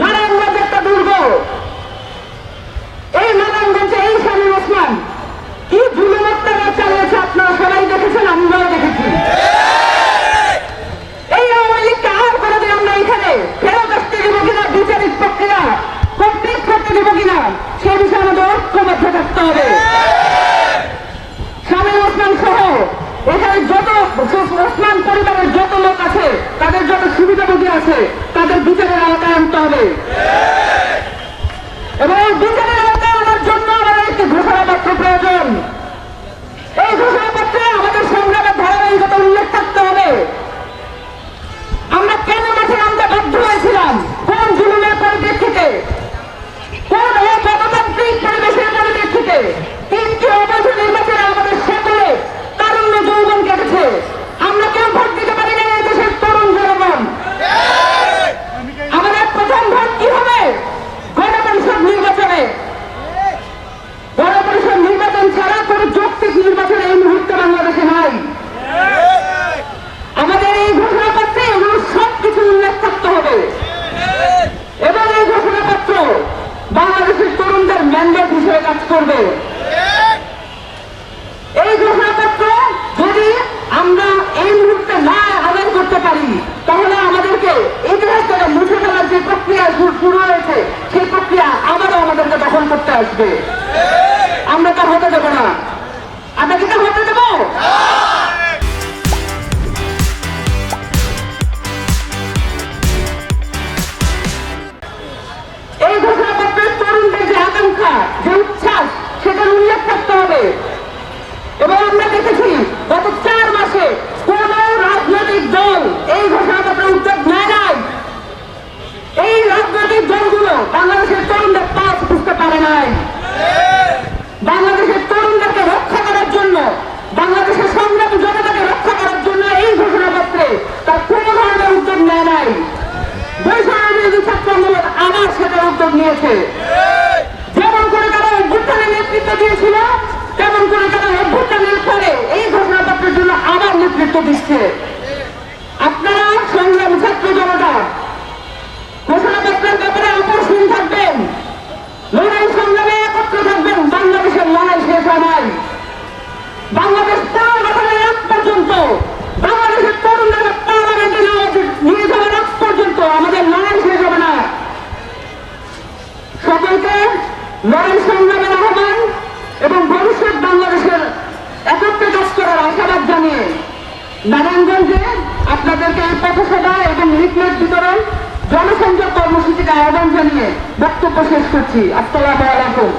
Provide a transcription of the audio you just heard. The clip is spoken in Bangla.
নারায়ণগঞ্জ একটা দুর্গ। এই নারায়ণগঞ্জে এই স্বামী ওসমান কি জুলুম অত্যাচার চালিয়েছে আপনারা সবাই দেখেছেন আমরাও দেখেছি। ফেরত আসতে কিনা? প্রক্রিয়া কিনা? সে বিষয়ে আমাদের ঐক্যবদ্ধ থাকতে হবে। স্বামী ওসমান সহ এখানে যত Hey! করবে। এই ঘোষণাপত্র যদি আমরা এই মুহূর্তে না আদায় করতে পারি, তাহলে আমাদেরকে ইতিহাস থেকে মুছে ফেলার যে প্রক্রিয়া শুরু হয়েছে, সেই প্রক্রিয়া আবারও আমাদেরকে দখল করতে আসবে। বাংলাদেশের তরুণদের পাশ বুঝতে পারে নাই। বাংলাদেশের তরুণদেরকে রক্ষা করার জন্য, বাংলাদেশের সংগ্রামী জনতাকে রক্ষা করার জন্য এই ঘোষণাপত্রে তার কোন ধরনের উদ্যোগ নেয় নাই। বৈষম্য ছাত্র আন্দোলন আবার সেটা উদ্যোগ নিয়েছে যেমন করে তারা অভ্যুত্থানের নেতৃত্ব দিয়েছিল তেমন করে তারা অভ্যুত্থানের পরে এই ঘোষণাপত্রের জন্য আবার নেতৃত্ব দিচ্ছে আপনারা সংগ্রাম ছাত্র জনতা ঘোষণাপত্রের ব্যাপারে অপরসীন থাকবেন লড়াই সংগ্রামে একত্র থাকবেন বাংলাদেশের লড়াই শেষ হয় নাই বাংলাদেশ পুনর্গঠনের আগ পর্যন্ত বাংলাদেশের তরুণদের পার্লামেন্টে নেওয়া- নিয়ে যাওয়ার আগ পর্যন্ত আমাদের লড়াই শেষ হবে না সকলকে আহ্বান এবং ভবিষ্যৎ বাংলাদেশের একত্রে কাজ করার আশাবাদ জানিয়ে নারায়ণগঞ্জে আপনাদেরকে এই পথসভা এবং লিফলেট বিতরণ জনসংযোগ কর্মসূচিকে আহ্বান জানিয়ে বক্তব্য শেষ করছি। আসসালামু আলাইকুম।